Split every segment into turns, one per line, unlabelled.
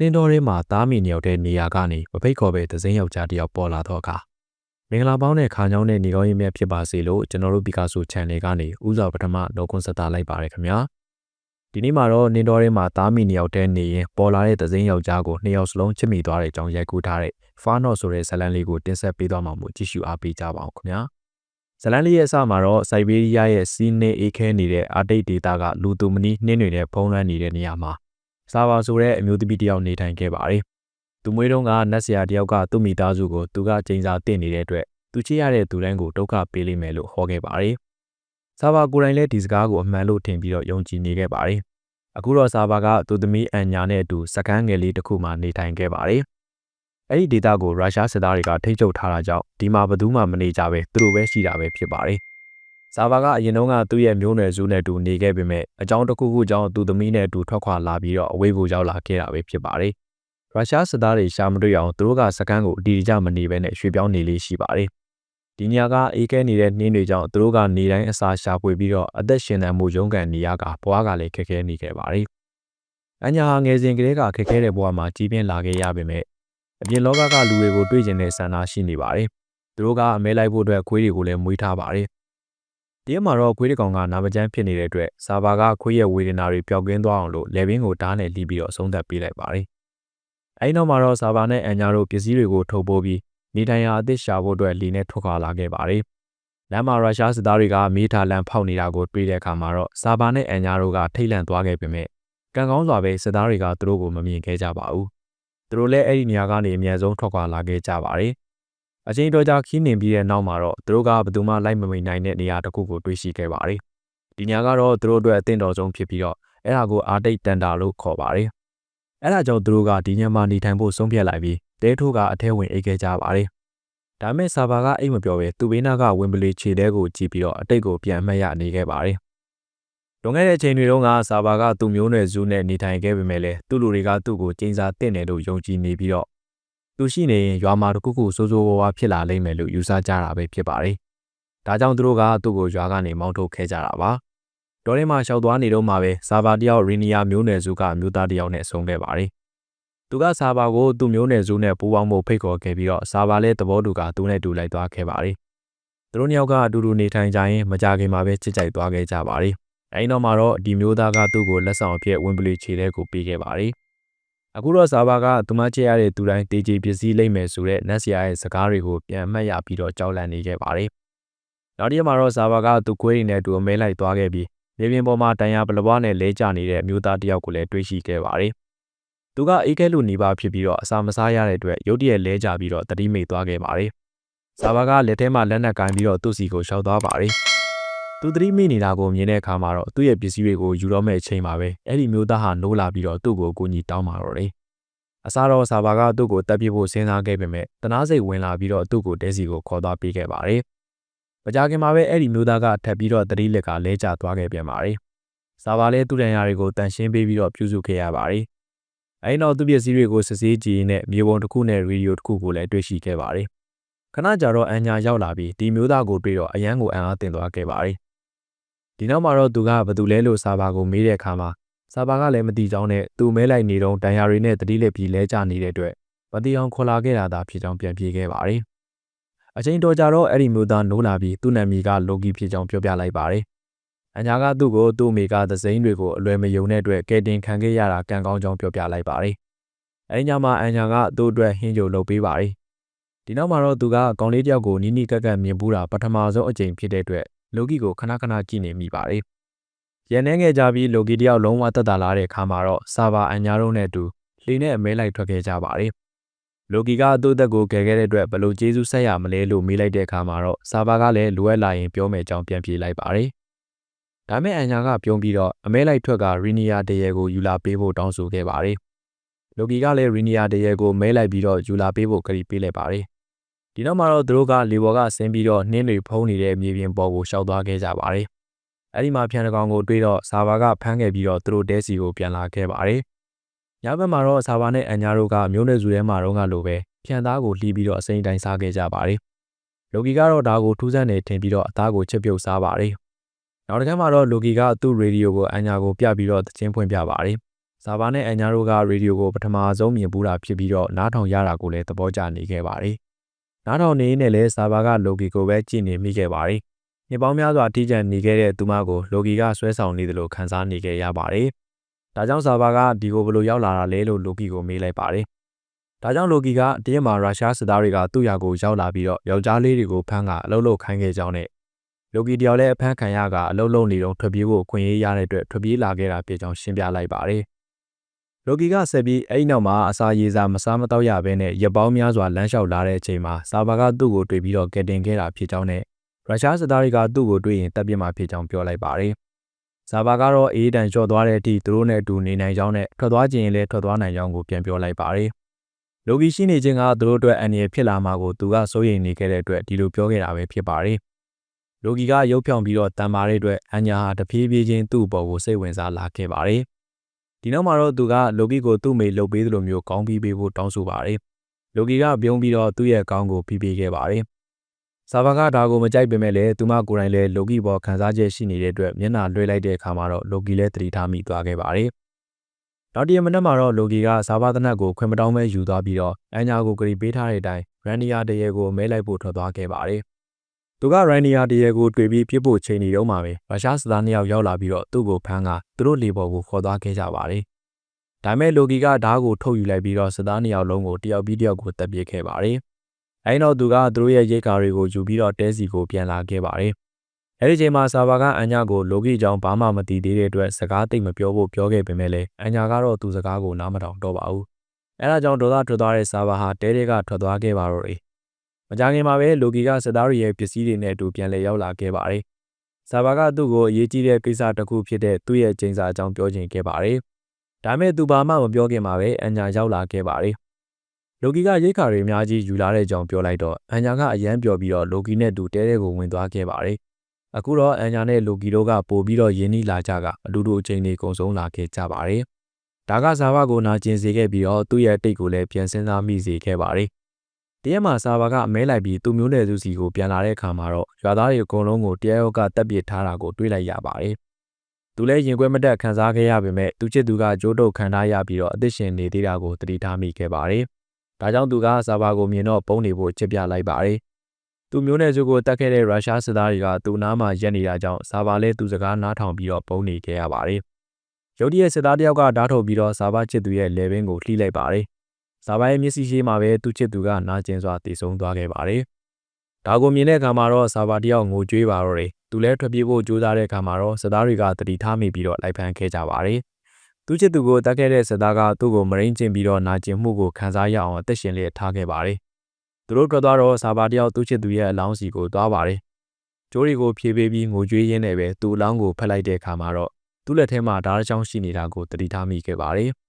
နှင်းတော်ထဲမှာသားမီနှစ်ယောက်တည်းနေရာကနေမဖိတ်ခေါ်ပဲသစိမ်းယောက်ျားတစ်ယောက်ပေါ်လာတော့အခါမင်္ဂလာပေါင်းတဲ့ခါညောင်းတဲ့နေကောင်းရေးမြတ်ဖြစ်ပါစေလို့ကျွန်တော်တို့ပီကာဆို channel ကနေဥစွာပထမလောကွန်ဆက်တာလိုက်ပါရခင်ဗျာဒီနေ့မှာတော့နှင်းတော်ထဲမှာသားမီနှစ်ယောက်တည်းနေရင်ပေါ်လာတဲ့သစိမ်းယောက်ျားကိုနှစ်ယောက်စလုံးချစ်မိသွားတဲ့အကြောင်းရိုက်ကူးထားတဲ့ Farnot ဆိုတဲ့ဇာတ်လမ်းလေးကိုတင်ဆက်ပေးသွားမှာမို့ကြည့်ရှုအားပေးကြပါအောင်ခင်ဗျာဇလန်လေးရဲ့အစမှာတော့စိုက်ဘေးရီးယားရဲ့စီးနေအေးခဲနေတဲ့အာတိတ်ဒေသကလူသူမနီနှင်းတွေနဲ့ဖုံးလွှမ်းနေတဲ့နေရာမှာ စာပါဆိုတဲ့အမျိုးသမီးတစ်ယောက်နေထိုင်ခဲ့ပါတယ်။သူမွေးတုန်းကနတ်ဆရာတစ်ယောက်ကသူ့မိသားစုကိုသူကချိန်စာတင်နေတဲ့အတွက်သူချစ်ရတဲ့သူတိုင်းကိုဒုက္ခပေးလိမ့်မယ်လို့ဟောခဲ့ပါတယ်။စာပါကိုယ်တိုင်လည်းဒီစကားကိုအမှန်လို့ထင်ပြီးတော့ယုံကြည်နေခဲ့ပါတယ်။အခုတော့စာပါကသူသမီးအန်ညာနဲ့အတူစကန်းငယ်လေးတစ်ခုမှနေထိုင်ခဲ့ပါတယ်။အဲ့ဒီဒေတာကိုရုရှားစစ်သားတွေကထိန်းချုပ်ထားတာကြောင့်ဒီမှာဘယ်သူမှမနေကြပဲသူတို့ပဲရှိတာပဲဖြစ်ပါတယ်။ ဇာဘာကအရင်တုန်းကသူ့ရဲ့မျိုးနွယ်စုနဲ့တူနေခဲ့ပေမဲ့အကြောင်းတစ်ခုခုကြောင့်သူ့သမီးနဲ့အတူထွက်ခွာလာပြီးတော့အဝေးကိုရောက်လာခဲ့တာပဲဖြစ်ပါတယ်။ရုရှားစစ်သားတွေရှာမတွေ့အောင်သူတို့ကစကန်းကိုအတီးကြမနေဘဲနဲ့ရွှေ့ပြောင်းနေလေးရှိပါတယ်။ဒီညကအေးခဲနေတဲ့နှင်းတွေကြောင့်သူတို့ကနေတိုင်းအစာရှာဖွေပြီးတော့အသက်ရှင်သန်မှုရုန်းကန်နေရကဘွားကလည်းခက်ခဲနေခဲ့ပါတယ်။အညာဟာငယ်စဉ်ကလေးကခက်ခဲတဲ့ဘဝမှာကြီးပြင်းလာခဲ့ရပေမဲ့အပြင်လောကကလူတွေကိုတွေ့ကျင်တဲ့ဆန္ဒရှိနေပါတယ်။သူတို့ကအမဲလိုက်ဖို့အတွက်ခွေးတွေကိုလည်းမွေးထားပါတယ် ဒီမှာတော့ခွေးတစ်ကောင်ကနာမကျန်းဖြစ်နေတဲ့အတွက်ဆာဘာကခွေးရဲ့ဝေဒနာတွေပျောက်ကင်းသွားအောင်လို့လေဘင်းကိုဓာတ်နဲ့လှီးပြီးတော့အဆုံးသတ်ပေးလိုက်ပါတယ်။အဲဒီနောက်မှာတော့ဆာဘာနဲ့အန်ညာတို့ပစ္စည်းတွေကိုထုတ်ပိုးပြီးနေထိုင်ရာအသစ်ရှာဖို့အတွက်လီနဲ့ထွက်ခွာလာခဲ့ပါတယ်။လမ်းမှာရုရှားစစ်သားတွေကမေးထားလန်ဖောက်နေတာကိုတွေ့တဲ့အခါမှာတော့ဆာဘာနဲ့အန်ညာတို့ကထိတ်လန့်သွားခဲ့ပေမဲ့ကံကောင်းစွာပဲစစ်သားတွေကသူတို့ကိုမမြင်ခဲ့ကြပါဘူး။သူတို့လည်းအဲ့ဒီနေရာကနေအမြန်ဆုံးထွက်ခွာလာခဲ့ကြပါတယ် အချိန်တော်ကြာခီးနှင်ပြီးတဲ့နောက်မှာတော့သူတို့ကဘယ်သူမှလိုက်မမိနိုင်တဲ့နေရာတစ်ခုကိုတွေ့ရှိခဲ့ပါတယ်။ဒီညကတော့သူတို့အတွက်အသင့်တော်ဆုံးဖြစ်ပြီးတော့အဲ့ဒါကိုအာတိတ်တန်တာလို့ခေါ်ပါတယ်။အဲ့ဒါကြောင့်သူတို့ကဒီညမှာနေထိုင်ဖို့ဆုံးဖြတ်လိုက်ပြီးတဲထိုးကအထဲဝင်အိတ်ခဲ့ကြပါတယ်။ဒါမဲ့ဆာဘာကအိတ်မပြောပဲသူ့ဘေးနားကဝင်းပလီခြေတဲကိုကြည့်ပြီးတော့အတိတ်ကိုပြန်အမှတ်ရနေခဲ့ပါတယ်။လွန်ခဲ့တဲ့အချိန်တွေတုန်းကဆာဘာကသူ့မျိုးနွယ်စုနဲ့နေထိုင်ခဲ့ပေမဲ့လည်းသူ့လူတွေကသူ့ကိုကျင်းစာတင့်တယ်လို့ယုံကြည်နေပြီးတော့ သူရှိနေရင်ရွာမှာတခုခုစိုးစိုးဝါးဝါဖြစ်လာလိမ့်မယ်လို့ယူဆကြတာပဲဖြစ်ပါတယ်။ဒါကြောင့်သူတို့ကသူ့ကိုရွာကနေမောင်းထုတ်ခဲ့ကြတာပါ။ဒေါ်လေးမှာရှောက်သွားနေတော့မှပဲဆာဘာတယောက်ရီနီယာမျိုးနွယ်စုကမျိုးသားတယောက်နဲ့ဆုံးခဲ့ပါတယ်။သူကဆာဘာကိုသူ့မျိုးနွယ်စုနဲ့ပူးပေါင်းဖို့ဖိတ်ခေါ်ခဲ့ပြီးတော့ဆာဘာလည်းသဘောတူကသူနဲ့တူလိုက်သွားခဲ့ပါတယ်။သူတို့နှစ်ယောက်ကအတူတူနေထိုင်ကြရင်မကြခင်မှာပဲချစ်ကြိုက်သွားခဲ့ကြပါတယ်။အဲဒီနောက်မှာတော့ဒီမျိုးသားကသူ့ကိုလက်ဆောင်အဖြစ်ဝင်းပလီခြေထဲကိုပေးခဲ့ပါတယ်။ အခုတော့ဆာဘာကသူမချစ်ရတဲ့သူတိုင်းတေးကြီးပစ္စည်းလိမ့်မယ်ဆိုတဲ့နတ်ဆရာရဲ့စကားတွေကိုပြန်မှတ်ရပြီးတော့ကြောက်လန့်နေခဲ့ပါတယ်။နောက်တစ်ရက်မှာတော့ဆာဘာကသူ့ခွေးတွေနဲ့တူအမဲလိုက်သွားခဲ့ပြီးမြေပြင်ပေါ်မှာတန်ရာပလပွားနဲ့လဲကျနေတဲ့အမျိုးသားတစ်ယောက်ကိုလည်းတွေ့ရှိခဲ့ပါတယ်။သူကအေးခဲလူနေပါဖြစ်ပြီးတော့အစာမစားရတဲ့အတွက်ရုတ်တရက်လဲကျပြီးတော့တတိမိတ်သွားခဲ့ပါတယ်။ဆာဘာကလက်ထဲမှာလက်နက်ကင်ပြီးတော့သူ့စီကိုရှောက်သွားပါတယ်။ သူသတိမိနေတာကိုမြင်တဲ့အခါမှာတော့သူ့ရဲ့ပစ္စည်းတွေကိုယူတော့မဲ့အချိန်မှာပဲအဲ့ဒီမျိုးသားဟာနိုးလာပြီးတော့သူ့ကိုကိုကြီးတောင်းပါတော့တယ်။အစားတော့ဆာဘာကသူ့ကိုတပ်ပြဖို့စဉ်းစားခဲ့ပေမဲ့တနာစိတ်ဝင်လာပြီးတော့သူ့ကိုတဲစီကိုခေါ်သွားပေးခဲ့ပါတယ်။မကြခင်မှာပဲအဲ့ဒီမျိုးသားကထပ်ပြီးတော့တတိလက်ကလဲကျသွားခဲ့ပြန်ပါတယ်။ဆာဘာလည်းသူ့တန်ရာတွေကိုတန်ရှင်းပေးပြီးတော့ပြုစုခဲ့ရပါတယ်။အဲဒီနောက်သူ့ပစ္စည်းတွေကိုစစ်ဆေးကြည့်နဲ့မြေပုံတစ်ခုနဲ့ရေဒီယိုတစ်ခုကိုလည်းတွေ့ရှိခဲ့ပါတယ်။ခဏကြာတော့အန်ညာရောက်လာပြီးဒီမျိုးသားကိုတွေ့တော့အရန်ကိုအံ့အားသင့်သွားခဲ့ပါတယ် ဒီနောက်မှာတော့သူကဘသူလဲလို့ဆာဘာကိုမေးတဲ့အခါမှာဆာဘာကလည်းမသိကြောင်းနဲ့သူမဲလိုက်နေတော့တန်ရာတွေနဲ့တတိလက်ပြီးလဲကျနေတဲ့အတွက်မတိအောင်ခေါ်လာခဲ့တာသာဖြစ်ကြောင်းပြန်ပြေခဲ့ပါတယ်။အချိန်တော်ကြာတော့အဲ့ဒီမျိုးသားနိုးလာပြီးသူ့နာမည်ကလိုဂီဖြစ်ကြောင်းပြောပြလိုက်ပါတယ်။အညာကသူ့ကိုသူ့မိကသစိမ်းတွေကိုအလွယ်မယုံတဲ့အတွက်ကဲတင်ခံခဲ့ရတာကံကောင်းကြောင်းပြောပြလိုက်ပါတယ်။အဲဒီညမှာအညာကသူ့အတွက်ဟင်းကြိုလုပ်ပေးပါတယ်။ဒီနောက်မှာတော့သူကကောင်းလေးတယောက်ကိုနီးနီးကပ်ကပ်မြင်ပူးတာပထမဆုံးအကြိမ်ဖြစ်တဲ့အတွက် လိုကီကိုခဏခဏကြည့်နေမိပါတယ်။ရန်နေခဲ့ကြပြီးလိုကီတယောက်လုံးဝတက်တာလာတဲ့အခါမှာတော့ဆာဘာအန်ညာတို့နဲ့အတူလှေနဲ့အမဲလိုက်ထွက်ခဲ့ကြပါတယ်။လိုကီကအတူသက်ကိုကယ်ခဲ့တဲ့အတွက်ဘလို့ကျေးဇူးဆက်ရမလဲလို့မေးလိုက်တဲ့အခါမှာတော့ဆာဘာကလည်းလိုအပ်လာရင်ပြောမယ်ကြောင်းပြန်ပြေးလိုက်ပါတယ်။ဒါမဲ့အန်ညာကပြုံးပြီးတော့အမဲလိုက်ထွက်ကရီနီယာတရေကိုယူလာပေးဖို့တောင်းဆိုခဲ့ပါတယ်။လိုကီကလည်းရီနီယာတရေကိုမဲလိုက်ပြီးတော့ယူလာပေးဖို့ကတိပေးလိုက်ပါတယ် ဒီနောက်မှာတော့သူတို့ကလေပေါ်ကဆင်းပြီးတော့နှင်းတွေဖုံးနေတဲ့မြေပြင်ပေါ်ကိုရှောက်သွားခဲ့ကြပါတယ်။အဲဒီမှာဖြန်တကောင်ကိုတွေးတော့ဆာဘာကဖမ်းခဲ့ပြီးတော့သူတို့တဲစီကိုပြန်လာခဲ့ပါတယ်။ညဘက်မှာတော့ဆာဘာနဲ့အန်ညာတို့ကမျိုးနွယ်စုထဲမှာတော့ကလိုပဲဖြန်သားကိုလှီးပြီးတော့အစိမ့်တိုင်းစားခဲ့ကြပါတယ်။လိုကီကတော့ဒါကိုထူးဆန်းနေထင်ပြီးတော့အသားကိုချက်ပြုတ်စားပါတယ်။နောက်တစ်ခါမှာတော့လိုကီကသူ့ရေဒီယိုကိုအန်ညာကိုပြပြီးတော့သချင်းဖွင့်ပြပါတယ်။။ဇာဘာနဲ့အန်ညာတို့ကရေဒီယိုကိုပထမဆုံးမြင်ပူးတာဖြစ်ပြီးတော့နားထောင်ရတာကိုလည်းသဘောကျနေခဲ့ပါတယ်။ နားထောင်နေနဲ့လည်းဇာဘာကလိုကီကိုပဲကြည့်နေမိခဲ့ပါတယ်။နှစ်ပေါင်းများစွာထိကျန်နေခဲ့တဲ့သူမကိုလိုကီကဆွဲဆောင်နေတယ်လို့ခန်းစားနေခဲ့ရပါတယ်။ဒါကြောင့်ဇာဘာကဒီကိုဘယ်လိုရောက်လာတာလဲလို့လိုကီကိုမေးလိုက်ပါတယ်။ဒါကြောင့်လိုကီကတရက်မှာရုရှားစစ်သားတွေကသူ့ယာကိုရောက်လာပြီးတော့ယောက်ျားလေးတွေကိုဖမ်းကအလုပ်လုပ်ခိုင်းခဲ့ကြောင်းနဲ့လိုကီတယောက်လည်းအဖမ်းခံရကအလုပ်လုပ်နေတော့ထွက်ပြေးဖို့ခွင့်ရေးရတဲ့အတွက်ထွက်ပြေးလာခဲ့တာဖြစ်ကြောင်းရှင်းပြလိုက်ပါတယ်။ လိုကီကဆက်ပြီးအဲ့ဒီနောက်မှာအစာရေစာမစားမတော့ရဘဲနဲ့ရပောင်းများစွာလမ်းလျှောက်လာတဲ့အချိန်မှာစာဘာကသူ့ကိုတွေ့ပြီးတော့ကယ်တင်ခဲ့တာဖြစ်ကြောင်းနဲ့ရုရှားစစ်သားတွေကသူ့ကိုတွေ့ရင်တပ်ပြစ်မှာဖြစ်ကြောင်းပြောလိုက်ပါတယ်။ဇာဘာကတော့အေးတန်လျှော့သွားတဲ့အထိသူတို့နဲ့အတူနေနိုင်ကြောင်းနဲ့ထွက်သွားခြင်းရင်လည်းထွက်သွားနိုင်ကြောင်းကိုပြန်ပြောလိုက်ပါတယ်။လိုကီရှိနေခြင်းကသူတို့အတွက်အန္တရာယ်ဖြစ်လာမှာကိုသူကစိုးရိမ်နေခဲ့တဲ့အတွက်ဒီလိုပြောခဲ့တာပဲဖြစ်ပါတယ်။လိုကီကရုပ်ဖြောင်ပြီးတော့တန်မာတဲ့အတွက်အညာဟာတဖြည်းဖြည်းချင်းသူ့အပေါ်ကိုစိတ်ဝင်စားလာခဲ့ပါတယ်။ ဒီနောက်မှာတော့သူကလိုကီကိုသူ့မေလှုပ်ပေးသလိုမျိုးကောင်းပြီးပေးဖို့တောင်းဆိုပါတယ်။လိုကီကပြုံးပြီးတော့သူ့ရဲ့ကောင်းကိုဖိပေးခဲ့ပါတယ်။ဆာဘာကဒါကိုမကြိုက်ပေမဲ့လည်းသူမကိုယ်တိုင်လည်းလိုကီပေါ်ခံစားချက်ရှိနေတဲ့အတွက်မျက်နှာလွှဲလိုက်တဲ့အခါမှာတော့လိုကီလည်းတတိထားမိသွားခဲ့ပါတယ်။နောက်တရမနက်မှာတော့လိုကီကစာဘာသနက်ကိုခွင်မတောင်းပဲယူသွားပြီးတော့အညာကိုကြိပေးထားတဲ့အတိုင်းရန်နီယာတရေကိုမဲလိုက်ဖို့ထွက်သွားခဲ့ပါတယ်။ သူကရိုင်းနီယာတရေကိုတွေ့ပြီးပြစ်ဖို့ချိန်နေတော့မှပဲရုရှားစစ်သားနှစ်ယောက်ရောက်လာပြီးတော့သူ့ကိုဖမ်းကသူတို့လေပေါ်ကိုခေါ်သွားခဲ့ကြပါတယ်။ဒါမဲ့လိုကီကဓားကိုထုတ်ယူလိုက်ပြီးတော့စစ်သားနှစ်ယောက်လုံးကိုတယောက်ပြီးတယောက်ကိုတပ်ပစ်ခဲ့ပါတယ်။အဲဒီတော့သူကသူတို့ရဲ့ရိတ်ကာတွေကိုယူပြီးတော့တဲစီကိုပြန်လာခဲ့ပါတယ်။အဲဒီချိန်မှာဆာဘာကအန်ညာကိုလိုကီကြောင့်ဘာမှမသိသေးတဲ့အတွက်စကားသိမ့်မပြောဖို့ပြောခဲ့ပေမဲ့လည်းအန်ညာကတော့သူစကားကိုနားမထောင်တော့ပါဘူး။အဲဒါကြောင့်ဒေါသထွက်သွားတဲ့ဆာဘာဟာတဲတဲကထွက်သွားခဲ့ပါတော့တယ် မကြခင်မှာပဲလိုကီကစစ်သားတွေရဲ့ပစ္စည်းတွေနဲ့အတူပြန်လည်ရောက်လာခဲ့ပါတယ်။ဇာဘာကသူ့ကိုအရေးကြီးတဲ့ကိစ္စတစ်ခုဖြစ်တဲ့သူ့ရဲ့ကျင်းစာအကြောင်းပြောချင်ခဲ့ပါတယ်။ဒါမဲ့သူဘာမှမပြောခင်မှာပဲအညာရောက်လာခဲ့ပါတယ်။လိုကီကရိတ်ခါတွေအများကြီးယူလာတဲ့အကြောင်းပြောလိုက်တော့အညာကအယမ်းပြောပြီးတော့လိုကီနဲ့တူတဲတဲကိုဝင်သွားခဲ့ပါတယ်။အခုတော့အညာနဲ့လိုကီတို့ကပို့ပြီးတော့ယင်းနှီးလာကြကအတူတူအချိန်တွေကုန်ဆုံးလာခဲ့ကြပါတယ်။ဒါကဇာဘကိုနာကျင်စေခဲ့ပြီးတော့သူ့ရဲ့တိတ်ကိုလည်းပြန်စင်းစားမိစေခဲ့ပါတယ်။ တရက်မှာဆာဘာကအမဲလိုက်ပြီးသူမျိုးနယ်စုစီကိုပြန်လာတဲ့အခါမှာတော့ရွာသားတွေအကုန်လုံးကိုတရားရောက်ကတပ်ပစ်ထားတာကိုတွေ့လိုက်ရပါတယ်။သူလည်းရင်ခွဲမတက်ခံစားခဲ့ရပေမဲ့သူချစ်သူကကြိုးတုပ်ခံထားရပြီးတော့အသက်ရှင်နေသေးတာကိုသတိထားမိခဲ့ပါတယ်။ဒါကြောင့်သူကဆာဘာကိုမြင်တော့ပုံနေဖို့ချစ်ပြလိုက်ပါတယ်။သူမျိုးနယ်စုကိုတတ်ခဲ့တဲ့ရုရှားစစ်သားတွေကသူ့နားမှာရက်နေတာကြောင့်ဆာဘာလည်းသူစကားနားထောင်ပြီးတော့ပုံနေခဲ့ရပါတယ်။ရုတ်တရက်စစ်သားတယောက်ကဓာတ်ထုတ်ပြီးတော့ဆာဘာချစ်သူရဲ့လေဘင်းကိုလှိလိုက်ပါတယ် ဇာပိုင်းမျက်စိရှိမှပဲသူ့ချစ်သူကနာကျင်စွာတည်ဆုံသွားခဲ့ပါတယ်။ဒါကိုမြင်တဲ့အခါမှာတော့ဇာဘာတယောက်ငိုကြွေးပါတော့တယ်။သူလည်းထွက်ပြေးဖို့ကြိုးစားတဲ့အခါမှာတော့စစ်သားတွေကတတိထားမိပြီးတော့လိုက်ဖမ်းခဲ့ကြပါတယ်။သူ့ချစ်သူကိုတတ်ခဲ့တဲ့စစ်သားကသူ့ကိုမရင်းကျင်ပြီးတော့နာကျင်မှုကိုခံစားရအောင်အသက်ရှင်လျက်ထားခဲ့ပါတယ်။သူတို့ထွက်သွားတော့ဇာဘာတယောက်သူ့ချစ်သူရဲ့အလောင်းစီကိုသွားပါတယ်။ကျိုးတွေကိုဖြေပေးပြီးငိုကြွေးရင်းနဲ့ပဲသူ့အလောင်းကိုဖက်လိုက်တဲ့အခါမှာတော့သူ့လက်ထဲမှာဓာတ်ချောင်းရှိနေတာကိုတတိထားမိခဲ့ပါတယ်။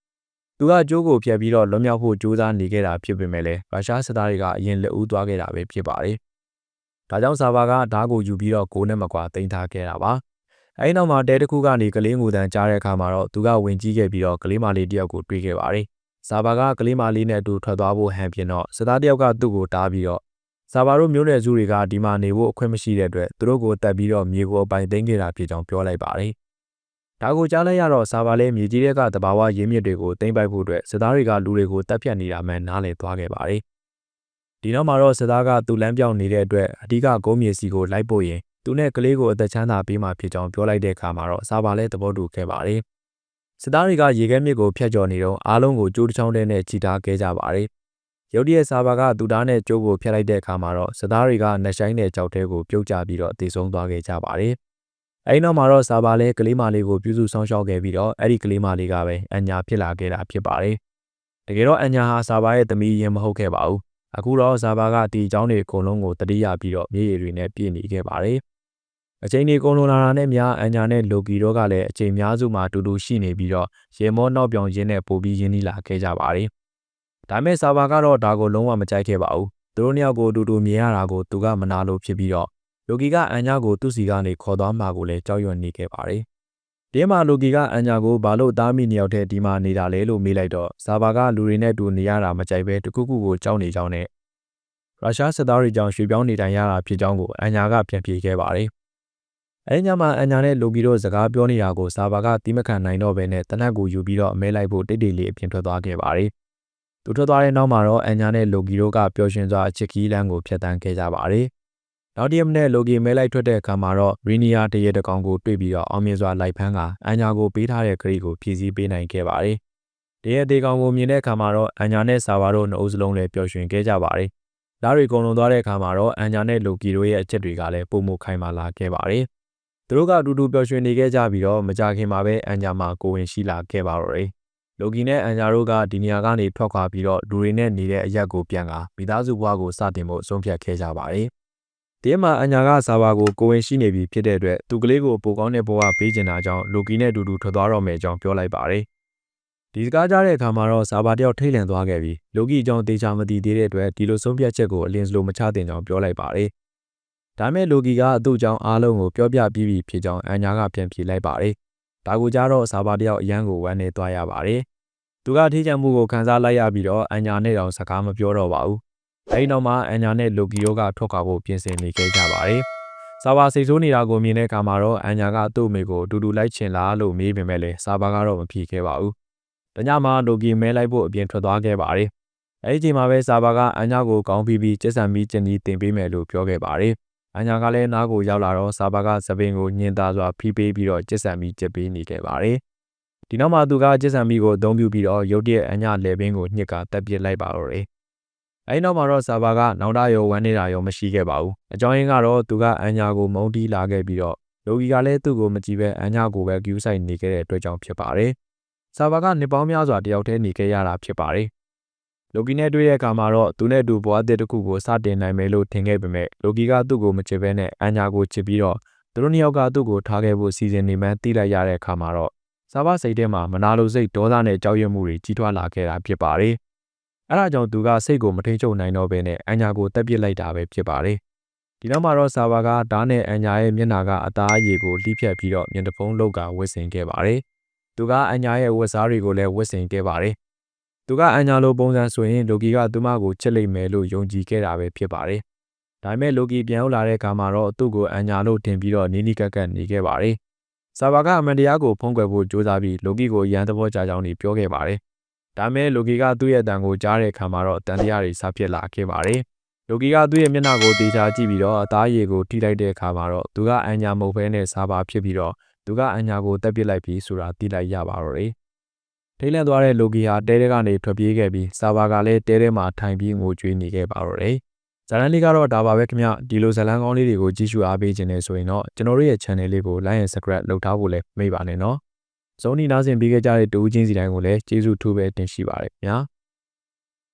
သူကကြိုးကိုဖျက်ပြီးတော့လွတ်မြောက်ဖို့ကြိုးစားနေခဲ့တာဖြစ်ပေမဲ့လည်းရုရှားစစ်သားတွေကအရင်လက်ဦးသွားခဲ့တာပဲဖြစ်ပါတယ်။ဒါကြောင့်ဆာဘာကဓားကိုယူပြီးတော့ကိုးနဲ့မကွာတင်ထားခဲ့တာပါ။အဲဒီနောက်မှာတဲတစ်ခုကနေကလေးငူတန်ကြားတဲ့အခါမှာတော့သူကဝင်ကြီးခဲ့ပြီးတော့ကလေးမလေးတယောက်ကိုတွေးခဲ့ပါတယ်။ဆာဘာကကလေးမလေးနဲ့အတူထွက်သွားဖို့ဟန်ပြင်တော့စစ်သားတယောက်ကသူ့ကိုတားပြီးတော့ဆာဘာတို့မျိုးနွယ်စုတွေကဒီမှာနေဖို့အခွင့်မရှိတဲ့အတွက်သူတို့ကိုတက်ပြီးတော့မြေကိုအပိုင်သိမ်းခဲ့တာဖြစ်ကြောင်းပြောလိုက်ပါတယ်။ ဒါကိုကြားလိုက်ရတော့စာပါလဲမြေကြီးတွေကတဘာဝရင်းမြစ်တွေကိုသိမ့်ပိုက်ဖို့အတွက်စစ်သားတွေကလူတွေကိုတပ်ဖြတ်နေတာမှန်နားလည်သွားခဲ့ပါတယ်။ဒီနောက်မှာတော့စစ်သားကသူ့လမ်းပြောင်းနေတဲ့အတွက်အဓိကဂုံးမြေစီကိုလိုက်ပို့ရင်သူနဲ့ကလေးကိုအသက်ချမ်းသာပေးမှဖြစ်ကြောင်းပြောလိုက်တဲ့အခါမှာတော့စာပါလဲသဘောတူခဲ့ပါတယ်။စစ်သားတွေကရေခဲမြစ်ကိုဖျက်ကျော်နေတော့အားလုံးကိုကြိုးတစ်ချောင်းတည်းနဲ့ချီထားခဲ့ကြပါတယ်။ရုတ်တရက်စာပါကသူသားနဲ့ကြိုးကိုဖျက်လိုက်တဲ့အခါမှာတော့စစ်သားတွေကနှဆိုင်တဲ့ကြောက်တဲကိုပြုတ်ကျပြီးတော့တည်ဆုံသွားခဲ့ကြပါတယ်။ အဲဒီနောက်မှာတော့စာပါလဲကလေးမလေးကိုပြုစုဆောင်ရှောက်ခဲ့ပြီးတော့အဲ့ဒီကလေးမလေးကပဲအညာဖြစ်လာခဲ့တာဖြစ်ပါတယ်။တကယ်တော့အညာဟာစာပါရဲ့သမီးရင်မဟုတ်ခဲ့ပါဘူး။အခုတော့စာပါကဒီအကြောင်းတွေအကုန်လုံးကိုတတိယပြီးတော့မြေရည်တွေနဲ့ပြည့်နေခဲ့ပါတယ်။အချိန်တွေကုန်လွန်လာတာနဲ့များအညာနဲ့လိုကီတို့ကလည်းအချိန်များစုမှာတူတူရှိနေပြီးတော့ရေမောနောက်ပြောင်ရင်းနဲ့ပို့ပြီးရင်းနှီးလာခဲ့ကြပါတယ်။ဒါမဲ့စာပါကတော့ဒါကိုလုံးဝမကြိုက်ခဲ့ပါဘူး။သူတို့နှစ်ယောက်ကိုအတူတူမြင်ရတာကိုသူကမနာလို့ဖြစ်ပြီးတော့ လိုကီကအန်ညာကိုသူ့စီကနေခေါ်သွားမှာကိုလည်းကြောက်ရွံ့နေခဲ့ပါတယ်။ဒီမှာလိုကီကအန်ညာကိုဘာလို့သားမိနှစ်ယောက်တည်းဒီမှာနေတာလဲလို့မေးလိုက်တော့ဇာဘာကလူတွေနဲ့တူနေရတာမကြိုက်ပဲတခုခုကိုကြောက်နေကြောင်းနဲ့ရုရှားစစ်သားတွေကြောင့်ရွှေ့ပြောင်းနေထိုင်ရတာဖြစ်ကြောင်းကိုအန်ညာကပြန်ပြေခဲ့ပါတယ်အဲဒီညမှာအန်ညာနဲ့လိုကီတို့စကားပြောနေတာကိုစာဘာကတီးမခံနိုင်တော့ဘဲနဲ့တနက်ကိုယူပြီးတော့အမဲလိုက်ဖို့တိတ်တိတ်လေးအပြင်ထွက်သွားခဲ့ပါတယ်။သူထွက်သွားတဲ့နောက်မှာတော့အန်ညာနဲ့လိုကီတို့ကပျော်ရွှင်စွာအချစ်ကီးလန်းကိုဖျက်ဆီးခဲ့ကြပါတယ်။ နောက်တစ်ရက်နဲ့လိုကီမဲလိုက်ထွက်တဲ့အခါမှာတော့ရီနီယာတရေတကောင်ကိုတွေ့ပြီးတော့အောင်မြင်စွာလိုက်ဖမ်းကအန်ညာကိုပေးထားတဲ့ခရီးကိုဖြည့်ဆည်းပေးနိုင်ခဲ့ပါတယ်။တရေတေကောင်ကိုမြင်တဲ့အခါမှာတော့အန်ညာနဲ့စာဘာတို့နှစ်ဦးစလုံးလည်းပျော်ရွှင်ခဲ့ကြပါတယ်။ဓာတ်တွေကုန်လွန်သွားတဲ့အခါမှာတော့အန်ညာနဲ့လိုကီတို့ရဲ့အချက်တွေကလည်းပုံမခိုင်မာလာခဲ့ပါတယ်။သူတို့ကအတူတူပျော်ရွှင်နေခဲ့ကြပြီးတော့မကြခင်မှာပဲအန်ဂျာမှာကိုဝင်ရှိလာခဲ့ပါတော့တယ်။လိုကီနဲ့အန်ဂျာတို့ကဒီနေရာကနေထွက်ခွာပြီးတော့လူတွေနဲ့နေတဲ့အရက်ကိုပြန်ကာမိသားစုဘဝကိုစတင်ဖို့ဆုံးဖြတ်ခဲ့ကြပါတယ်။ ဒီမှာအန်ဂျာကစာဘာကိုကိုဝင်ရှိနေပြီဖြစ်တဲ့အတွက်သူကလေးကိုပိုကောင်းတဲ့ဘဝပေးချင်တာကြောင့်လိုကီနဲ့အတူတူထွက်သွားတော့မယ်အကြောင်းပြောလိုက်ပါတယ်။ဒီစကားကြားတဲ့အခါမှာတော့စာဘာတယောက်ထိတ်လန့်သွားခဲ့ပြီးလိုကီအကြောင်းတေချာမသိသေးတဲ့အတွက်ဒီလိုဆုံးဖြတ်ချက်ကိုအလင်းစလိုမချတင်ကြောင်းပြောလိုက်ပါတယ်။ဒါမဲ့လိုကီကအသူ့ကြောင့်အားလုံးကိုပြောပြပြီးပြီဖြစ်ကြောင်းအန်ညာကပြန်ပြေလိုက်ပါတယ်။ဒါကိုကြတော့စာပါတယောက်အရန်ကိုဝမ်းနေသွားရပါတယ်။သူကထိချံမှုကိုခံစားလိုက်ရပြီးတော့အန်ညာနဲ့တောင်စကားမပြောတော့ပါဘူး။ အဲဒီနောက်မှာအန်ညာနဲ့လိုကီတို့ကထွက်ခွာဖို့ပြင်ဆင်နေခဲ့ကြပါတယ်။စာပါစိတ်ဆိုးနေတာကိုမြင်တဲ့အခါမှာတော့အန်ညာကသူ့အမေကိုတူတူလိုက်ချင်လားလို့မေးပေမဲ့လည်းစာပါကတော့မဖြေခဲ့ပါဘူး။တညမှာလိုကီမဲလိုက်ဖို့အပြင်ထွက်သွားခဲ့ပါတယ်။အဲဒီချိန်မှာပဲစာပါကအန်ညာကိုကောင်းပြီးပြီးကျက်ဆံပြီးကျင်ကြီးတင်ပေးမယ်လို့ပြောခဲ့ပါတယ်။အညာကလည်းနားကိုရောက်လာတော့စာဘာကသပင်ကိုညင်သာစွာဖိပေးပြီးတော့ကျစ်ဆံပြီးကျစ်ပေးနေခဲ့ပါတယ်။ဒီနောက်မှာသူကကျစ်ဆံပြီးကိုအသုံးပြုပြီးတော့ရုတ်တရက်အညာလေပင်ကိုညှစ်ကတက်ပစ်လိုက်ပါတော့တယ်။ အဲဒီနောက်မှာတော့စာဘာကနောင်တရောဝမ်းနေတာရောမရှိခဲ့ပါဘူး။အကြောင်းရင်းကတော့သူကအညာကိုမုန်းတီးလာခဲ့ပြီးတော့လော်ဂီကလည်းသူ့ကိုမကြည့်ပဲအညာကိုပဲဂူးဆိုင်နေခဲ့တဲ့အတွက်ကြောင့်ဖြစ်ပါတယ်။စာဘာကနှစ်ပေါင်းများစွာတယောက်တည်းနေခဲ့ရတာဖြစ်ပါတယ်လိုကီနဲ့တွေ့တဲ့အခါမှာတော့သူနဲ့အတူဘဝအသစ်တစ်ခုကိုစတင်နိုင်မယ်လို့ထင်ခဲ့ပေမဲ့လိုကီကသူ့ကိုမချစ်ဘဲနဲ့အန်ညာကိုချစ်ပြီးတော့သူတို့နှစ်ယောက်ကသူ့ကိုထားခဲ့ဖို့စီစဉ်နေမှန်းသိလိုက်ရတဲ့အခါမှာတော့စာဘစိတ်ထဲမှာမနာလိုစိတ်ဒေါသနဲ့ကြောက်ရွံ့မှုတွေကြီးထွားလာခဲ့တာဖြစ်ပါတယ်။ အဲဒါကြောင့်သူကစိတ်ကိုမထိန်ချုပ်နိုင်တော့ဘဲနဲ့အန်ညာကိုတက်ပစ်လိုက်တာပဲဖြစ်ပါတယ်။ဒီနောက်မှာတော့စာဘာကဓာတ်နဲ့အန်ညာရဲ့မျက်နှာကအသားအရည်ကိုလှိဖြတ်ပြီးတော့မျက်နှာဖုံးလောက်ကဝစ်စင်ခဲ့ပါတယ်။သူကအန်ညာရဲ့ဝတ်စားတွေကိုလည်းဝစ်စင်ခဲ့ပါတယ်သူကအန်ညာလိုပုံစံဆိုရင်လိုကီကသူမကိုချစ်လိမ့်မယ်လို့ယုံကြည်ခဲ့တာပဲဖြစ်ပါတယ်။ဒါပေမဲ့လိုကီပြန်ရောက်လာတဲ့အခါမှာတော့သူ့ကိုအန်ညာလို့တင်ပြီးတော့နီးနီးကပ်ကပ်နေခဲ့ပါတယ်။ဆာဘာကအမန်တရားကိုဖုံးကွယ်ဖို့ကြိုးစားပြီးလိုကီကိုရန်သဘောကြကြောင်းတွေပြောခဲ့ပါတယ်။ ဒါပေမဲ့လိုကီကသူ့ရဲ့အတန်ကိုကြားတဲ့အခါမှာတော့တန်တရားတွေစဖြစ်လာခဲ့ပါတယ်။လိုကီကသူ့ရဲ့မျက်နှာကိုတေချာကြည့်ပြီးတော့အသားရည်ကိုထိလိုက်တဲ့အခါမှာတော့သူကအန်ညာမဟုတ်ဘဲနဲ့ဆာဘာဖြစ်ပြီးတော့သူကအန်ညာကိုတက်ပစ်လိုက်ပြီးဆိုတာသိလိုက်ရပါတော့တယ်။ထိတ်လန့်သွားတဲ့လိုကီဟာတဲတဲကနေထွက်ပြေးခဲ့ပြီးစာဘာကလည်းတဲတဲမှာထိုင်ပြီးငိုကြွေးနေခဲ့ပါတော့တယ်။ဇာတ်လမ်းလေးကတော့ဒါပါပဲခင်ဗျဒီလိုဇာတ်လမ်းကောင်းလေးတွေကိုကြည့်ရှုအားပေးခြင်းနဲ့ဆိုရင်တော့ကျွန်တော်တို့ရဲ့ channel လေးကို like and subscribe လုပ်ထားဖို့လည်းမေ့ပါနဲ့နော်။ ဇုံနီနားဆင်ပေးခဲ့ကြတဲ့တူးချင်းစီတိုင်းကိုလည်းကျေးဇူးထူးပဲတင်ရှိပါရစေခင်ဗျာ။